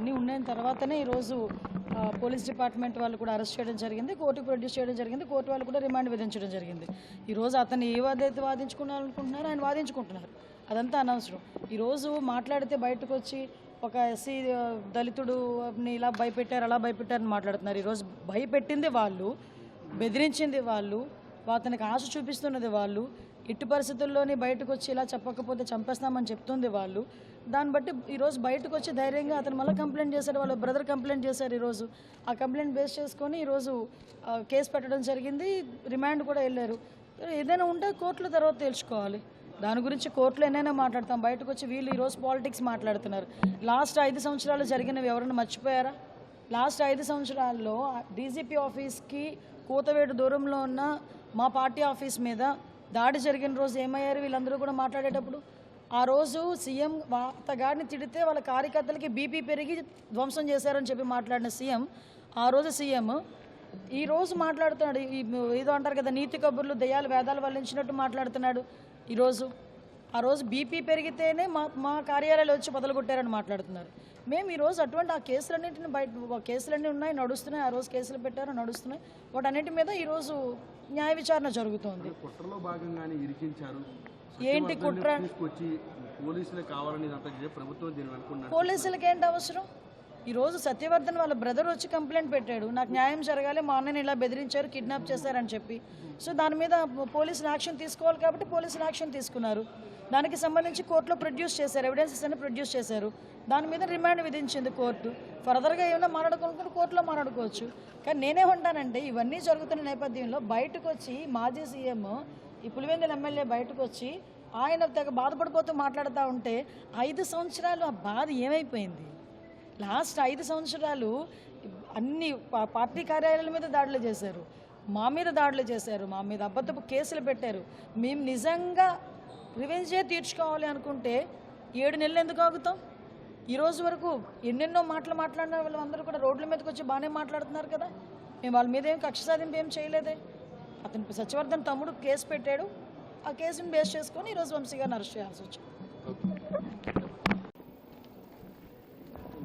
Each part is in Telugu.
ఇవన్నీ ఉన్న తర్వాతనే ఈరోజు పోలీస్ డిపార్ట్మెంట్ వాళ్ళు కూడా అరెస్ట్ చేయడం జరిగింది కోర్టు ప్రొడ్యూస్ చేయడం జరిగింది కోర్టు వాళ్ళు కూడా రిమాండ్ విధించడం జరిగింది. ఈరోజు అతను ఏ వాదైతే వాదించుకున్నారనుకుంటున్నారో ఆయన వాదించుకుంటున్నారు. అదంతా అనవసరం. ఈరోజు మాట్లాడితే బయటకు వచ్చి ఒక ఎస్సీ దళితుడుని ఇలా భయపెట్టారు అలా భయపెట్టారని మాట్లాడుతున్నారు. ఈరోజు భయపెట్టింది వాళ్ళు బెదిరించింది వాళ్ళు అతనికి ఆశ చూపిస్తున్నది వాళ్ళు ఎట్టి పరిస్థితుల్లోనే బయటకు వచ్చి ఇలా చెప్పకపోతే చంపేస్తామని చెప్తుంది వాళ్ళు. దాన్ని బట్టి ఈరోజు బయటకు వచ్చి ధైర్యంగా అతను మళ్ళీ కంప్లైంట్ చేశాడు వాళ్ళ బ్రదర్ కంప్లైంట్ చేశారు ఈరోజు ఆ కంప్లైంట్ బేస్ చేసుకొని ఈరోజు కేసు పెట్టడం జరిగింది రిమాండ్ కూడా వెళ్ళారు. ఏదైనా ఉంటే కోర్టుల తర్వాత తేల్చుకోవాలి దాని గురించి కోర్టులో ఎన్నైనా మాట్లాడతాం. బయటకు వచ్చి వీళ్ళు ఈరోజు పాలిటిక్స్ మాట్లాడుతున్నారు. లాస్ట్ ఐదు సంవత్సరాలు జరిగినవి ఎవరైనా మర్చిపోయారా? లాస్ట్ ఐదు సంవత్సరాల్లో డీజీపీ ఆఫీస్కి కూతవేటు దూరంలో ఉన్న మా పార్టీ ఆఫీస్ మీద దాడి జరిగిన రోజు ఏమయ్యారు? వీళ్ళందరూ కూడా మాట్లాడేటప్పుడు ఆ రోజు సీఎం అతగాడిని తిడితే వాళ్ళ కార్యకర్తలకి బీపీ పెరిగి ధ్వంసం చేశారని చెప్పి మాట్లాడిన సీఎం ఆ రోజు సీఎం ఈ రోజు మాట్లాడుతున్నాడు. ఈ ఏదో అంటారు కదా నీతి కబుర్లు దయ్యాలు వేదాలు వల్లించినట్టు మాట్లాడుతున్నాడు ఈరోజు ఆ రోజు బీపీ పెరిగితేనే మా మా కార్యాలయాలు వచ్చి మొదలుకొట్టారని మాట్లాడుతున్నారు. మేము ఈరోజు అటువంటి ఆ కేసులన్నింటిని బయట కేసులన్నీ ఉన్నాయి నడుస్తున్నాయి ఆ రోజు కేసులు పెట్టారు నడుస్తున్నాయి. వాటన్నిటి మీద ఈరోజు న్యాయ విచారణ జరుగుతోంది. కుట్రలో భాగంగానే ఇరికించారు. ఏంటి కుట్ర? పోలీసులే కావాలని ప్రభుత్వం పోలీసులకి ఏంటి అవసరం? ఈరోజు సత్యవర్ధన్ వాళ్ళ బ్రదర్ వచ్చి కంప్లైంట్ పెట్టాడు. నాకు న్యాయం జరగాలి మా అన్నని ఇలా బెదిరించారు కిడ్నాప్ చేశారని చెప్పి. సో దాని మీద పోలీసులు యాక్షన్ తీసుకోవాలి కాబట్టి పోలీసులు యాక్షన్ తీసుకున్నారు. దానికి సంబంధించి కోర్టులో ప్రొడ్యూస్ చేశారు ఎవిడెన్సెస్ అన్ని ప్రొడ్యూస్ చేశారు. దాని మీద రిమాండ్ విధించింది కోర్టు. ఫర్దర్గా ఏమైనా మాట్లాడుకోనుకుంటే కోర్టులో మాట్లాడుకోవచ్చు. కానీ నేనే ఉంటానంటే ఇవన్నీ జరుగుతున్న నేపథ్యంలో బయటకు వచ్చి మాజీ సీఎం ఈ పులివెందుల ఎమ్మెల్యే బయటకు వచ్చి ఆయన తెగ బాధపడిపోతూ మాట్లాడుతూ ఉంటే ఐదు సంవత్సరాలు ఆ బాధ ఏమైపోయింది? లాస్ట్ ఐదు సంవత్సరాలు అన్ని పా- పార్టీ కార్యాలయాల మీద దాడులు చేశారు. మా మీద దాడులు చేశారు. మా మీద అబద్ధపు కేసులు పెట్టారు. మేము నిజంగా రివెంజే తీర్చుకోవాలి అనుకుంటే ఏడు నెలలు ఎందుకు ఆగుతాం? ఈ రోజు వరకు ఎన్నెన్నో మాటలు మాట్లాడిన వాళ్ళందరూ కూడా రోడ్ల మీదకి వచ్చి బాగానే మాట్లాడుతున్నారు కదా. మేము వాళ్ళ మీద ఏం కక్ష సాధింపు ఏం చేయలేదే. అతను సత్యవర్ధన్ తమ్ముడు కేసు పెట్టాడు. ఆ కేసుని బేస్ చేసుకొని ఈరోజు వంశీ గారిని అరెస్ట్ చేయాల్సి వచ్చింది.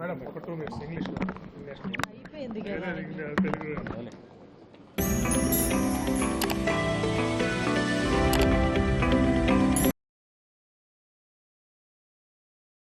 మేడం ఒక టూ మినిట్స్ ఇంగ్లీష్లో. అయిపోయింది